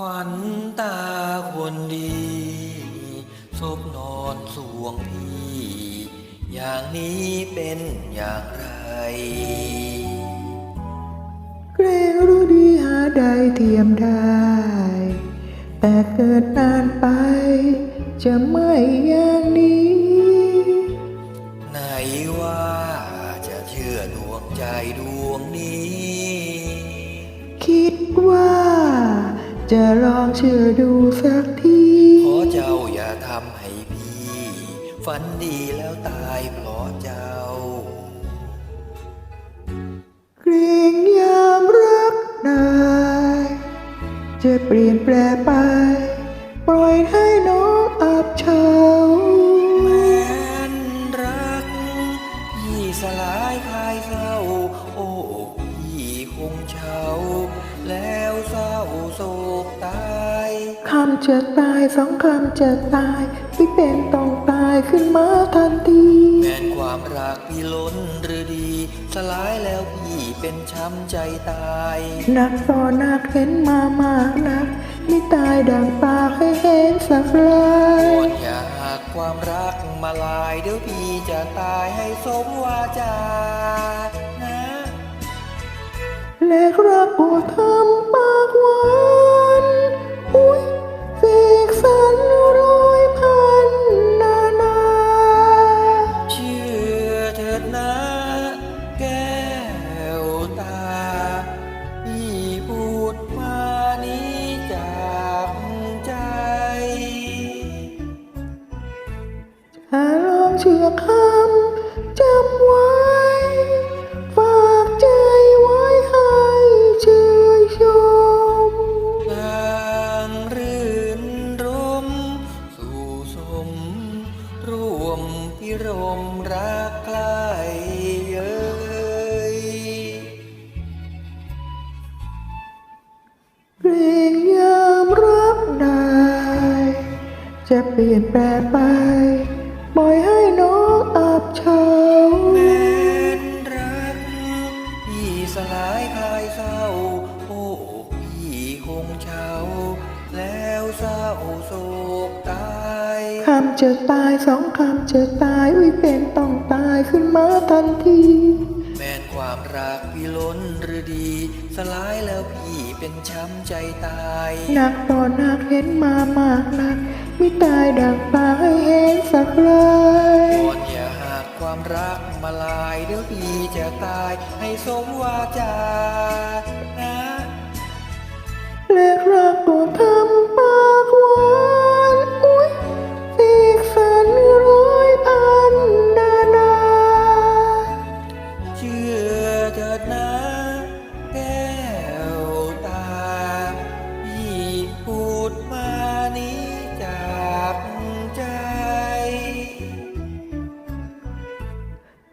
ขวัญตาคนดีศพนอนสวงพี่ อย่างนี้เป็นอย่างไรเกรงรู้ดีหาได้เทียมได้ แต่เกิดนานไป จะไม่อย่างนี้ ไหนว่าจะเชื่อดวงใจดวงนี้ จะลองเชื่อดูสักทีขอเจ้าอย่าทำให้พี่ ฝันดีแล้วตายเพราะเจ้า เกรงยามรักได้จะเปลี่ยนแปลไปปำจะตายสองคำจะตายพี่เป็นต้องตายขึ้นมาทันทีแม้นความรักพี่ล้นหรือดี สลายแล้วพี่เป็นช้ำใจตายนักต่อนักเห็นมามากนัก ไม่ตายดังปากให้เห็นสักลายก่อนอยากความรักมาลายเดี๋ยวพี่จะตายให้สมวาจานะและรักโอทำป ถ้าลองเชื่อคำจำไว้ ฝากใจไว้ให้เชยชมนางรื่นรม สู่สม ร่วมพิรมรักใครเอ่ยเกรงยามรักได้ จะเปลี่ยนแปลงไป ปล่อยให้น้องอับเฉาแม้นรักพี่สลายคลายเศร้า โอ้พี่คงเฉาแล้วเศร้าโศกตายคำจะตายสองคำจะตาย อุ้ยเป็นต้องตายขึ้นมาทันที แม้นความรักพี่ล้นหรือดี สลายแล้วพี่เป็นช้ำใจตาย หนักต่อหนักเห็นมามากนัก ไม่ตายดังปาให้เห็นสักลายก่อนอย่าหากความรักมาลายเดี๋ยวพี่จะตายให้สมวาจา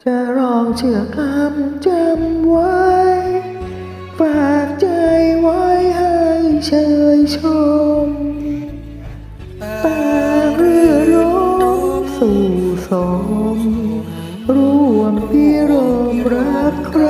จะลองเชื่อคำจำไว้ ฝากใจไว้ให้เชยชมตาเรือร้องสู่สม ร่วมพิรมรักใคร